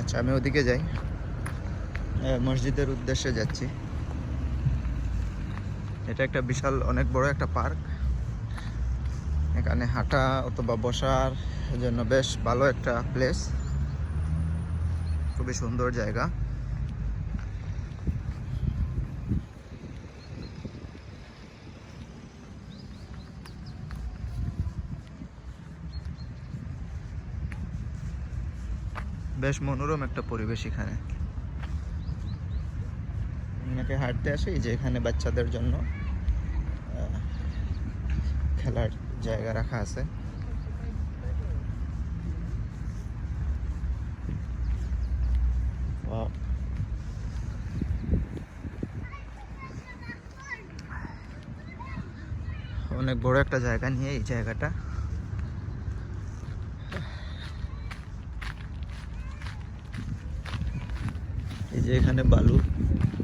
আচ্ছা আমি ওদিকে যাই। মসজিদের উদ্দেশ্যে যাচ্ছি। এটা একটা বিশাল, অনেক বড় একটা পার্ক। এখানে হাঁটা অথবা বসার জন্য বেশ ভালো একটা প্লেস খুবই সুন্দর জায়গা। বেশ মনোরম একটা পরিবেশ এখানে। অনেকে হাঁটতে আসে যে এখানে বাচ্চাদের জন্য খেলার জায়গা রাখা আছে। অনেক বড় একটা জায়গা নিয়ে এই জায়গাটা। যে এখানে বালু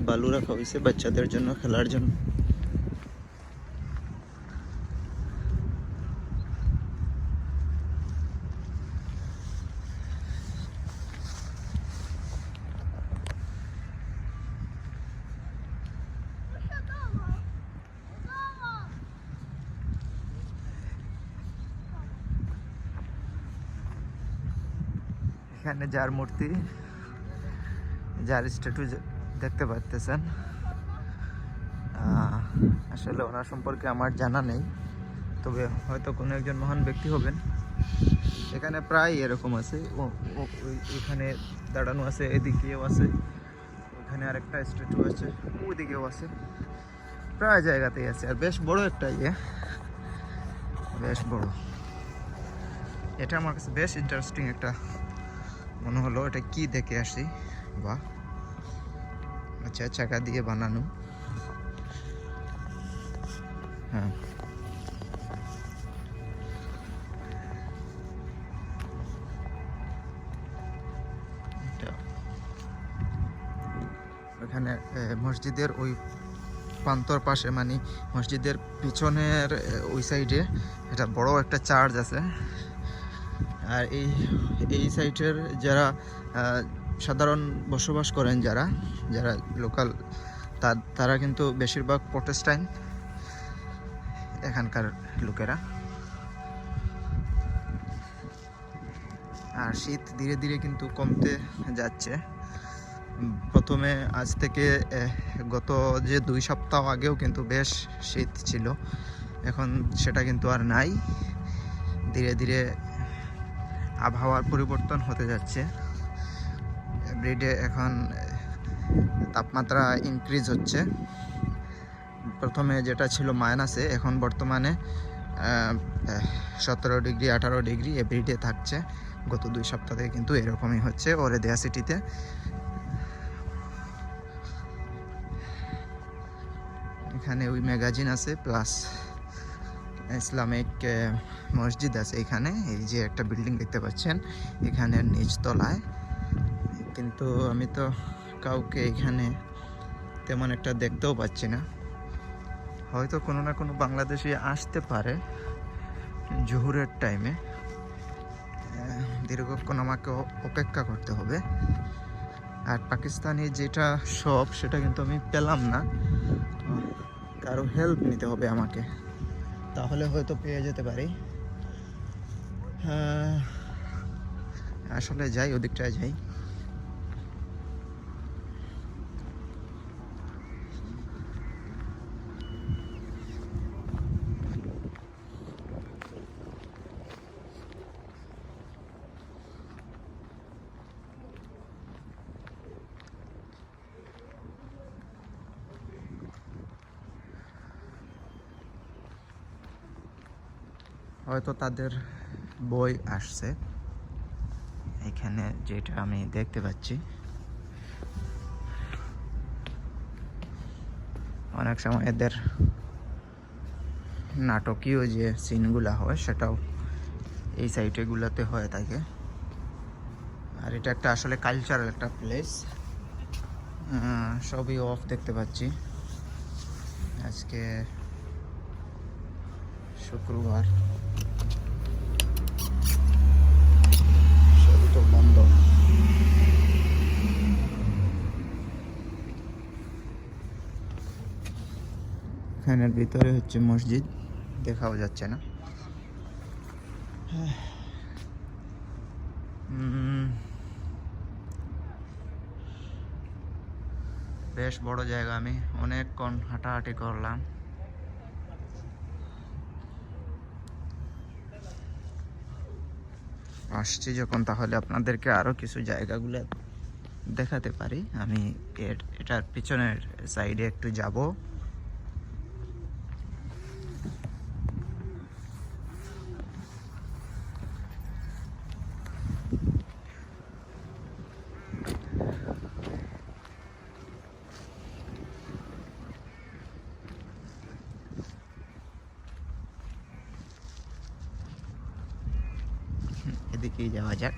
বালু রাখা হয়েছে বাচ্চাদের জন্য খেলার জন্য। এখানে যার মূর্তি যার স্ট্যাটু দেখতে পাচ্তেছেন আসলে ওনার সম্পর্কে আমার জানা নেই, তবে হয়তো কোনো একজন মহান ব্যক্তি হবেন। এখানে প্রায় এরকম আছে এখানে দাঁড়ানো আছে, এদিকেও আছে, ওখানে আরেকটা স্ট্যাচু আছে ওইদিকেও আছে, প্রায় জায়গাতেই আছে, আর বেশ বড় একটা ইয়ে বেশ বড়। এটা আমার কাছে বেশ ইন্টারেস্টিং একটা মনে হলো, এটা কি দেখে আসি, বাহ। আচ্ছা চাকা দিয়ে বানানো। হ্যাঁ। এখানে মসজিদের ওই প্রান্তর পাশে মানে মসজিদের পিছনের ওই সাইডে এটা বড় একটা চার্জ আছে। আর এই এই সাইডের যারা সাধারণ বসবাস করেন যারা যারা লোকাল তারা কিন্তু বেশিরভাগ প্রোটেস্টাইন এখানকার লোকেরা। আর শীত ধীরে ধীরে কিন্তু কমতে যাচ্ছে। প্রথমে আজ থেকে গত যে দুই সপ্তাহ আগেও কিন্তু বেশ শীত ছিল। এখন সেটা কিন্তু আর নাই। ধীরে ধীরে আবহাওয়ার পরিবর্তন হতে যাচ্ছে। এভরিডে এখন তাপমাত্রা ইনক্রিজ হচ্ছে। প্রথমে যেটা ছিল মাইনাসে এখন বর্তমানে সতেরো ডিগ্রি, আঠারো ডিগ্রি এভরিডে থাকছে। গত দুই সপ্তাহ থেকে কিন্তু এরকমই হচ্ছে ওরেদেয়া সিটিতে এখানে ওই ম্যাগাজিন আছে প্লাস ইসলামিক মসজিদ আছে এখানে। এই যে একটা বিল্ডিং দেখতে পাচ্ছেন, এখানে নিচতলায়। কিন্তু আমি তো কাউকে এখানে তেমন একটা দেখতেও পাচ্ছি না। হয়তো কোনো না কোনো বাংলাদেশি আসতে পারে জোহরের টাইমে দীর্ঘক্ষণ আমাকে অপেক্ষা করতে হবে। আর পাকিস্তানি যেটা শপ সেটা কিন্তু আমি পেলাম না। কারও হেল্প নিতে হবে আমাকে। তাহলে হয়তো পেয়ে যেতে পারি। আসলে যাই, ওদিকটায় যাই। হয়তো তাদের বই আসছে। এখানে যেটা আমি দেখতে পাচ্ছি। অনেক সময় এদের নাটকীয় যে সিনগুলা হয়, সেটাও এই সাইটেগুলোতে হয়ে থাকে। আর এটা একটা আসলে কালচারাল একটা প্লেস সবই অফ দেখতে পাচ্ছি। আজকে শুক্রবার। এখানের ভিতরে হচ্ছে মসজিদ, দেখাও যাচ্ছে না। বেশ বড় জায়গা আমি। অনেকক্ষণ হাঁটাহাঁটি করলাম। আসছি যখন, তাহলে আপনাদেরকে আরও কিছু জায়গাগুলো দেখাতে পারি। আমি এর- এটার পিছনের সাইডে একটু যাব। এদিকেই যাওয়া যাক।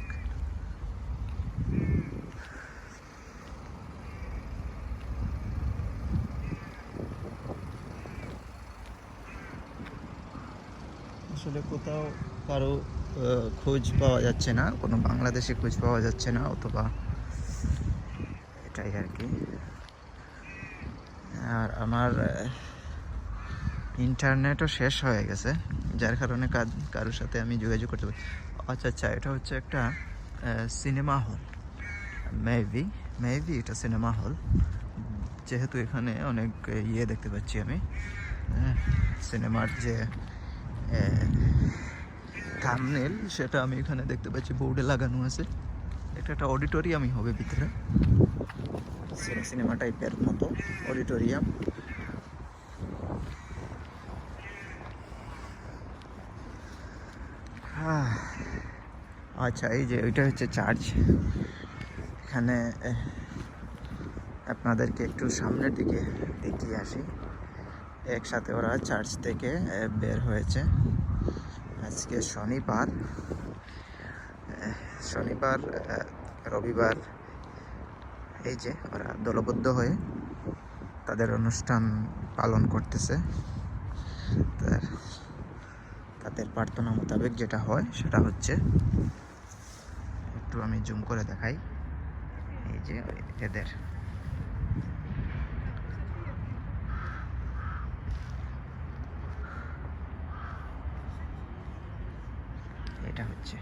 আসলে কোথাও কারও খোঁজ পাওয়া যাচ্ছে না, কোনো বাংলাদেশে খোঁজ পাওয়া যাচ্ছে না, অথবা এটাই আর কি। আর আমার ইন্টারনেটও শেষ হয়ে গেছে, যার কারণে কারোর সাথে আমি যোগাযোগ করতে পারি আচ্ছা আচ্ছা এটা হচ্ছে একটা সিনেমা হল মেবি মেবি এটা সিনেমা হল যেহেতু এখানে অনেক ইয়ে দেখতে পাচ্ছি আমি সিনেমার যে থামনেল সেটা আমি এখানে দেখতে পাচ্ছি বোর্ডে লাগানো আছে। এটা একটা অডিটোরিয়ামই হবে ভিতরে। সিনেমা টাইপের মতো অডিটোরিয়াম আহ, আচ্ছা এই যে ওইটা হচ্ছে চার্চ এখানে আপনাদেরকে একটু সামনের দিকে দেখিয়ে আসি। একসাথে ওরা চার্চ থেকে বের হয়েছে। আজকে শনিবার শনিবার রবিবার, এই যে ওরা দলবদ্ধ হয়ে তাদের অনুষ্ঠান পালন করতেছে। তাদের প্রার্থনা মোতাবেক যেটা হয় সেটা হচ্ছে একটু আমি জুম করে দেখাই। এই যে এদের। এটা হচ্ছে।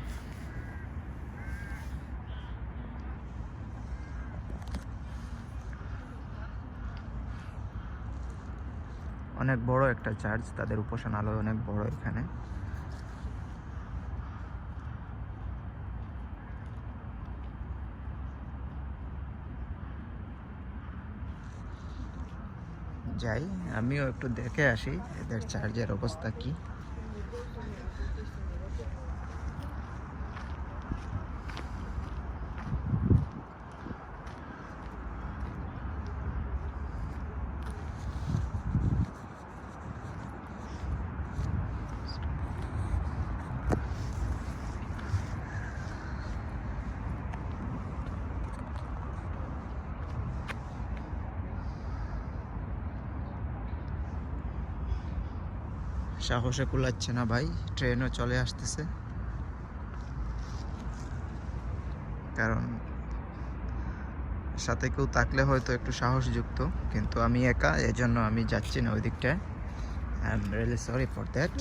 অনেক বড় একটা চার্চ তাদের উপাসনালয় অনেক বড় এখানে। যাই আমিও একটু দেখে আসি এদের চার্জের অবস্থা কি। সাহসে কুলাচ্ছে না ভাই, ট্রেনও চলে আসতেছে। কারণ সাথে কেউ থাকলে হয়তো একটু সাহসযুক্ত, কিন্তু আমি একা, এজন্য আমি যাচ্ছি না ওই দিকটায় I am really sorry for that.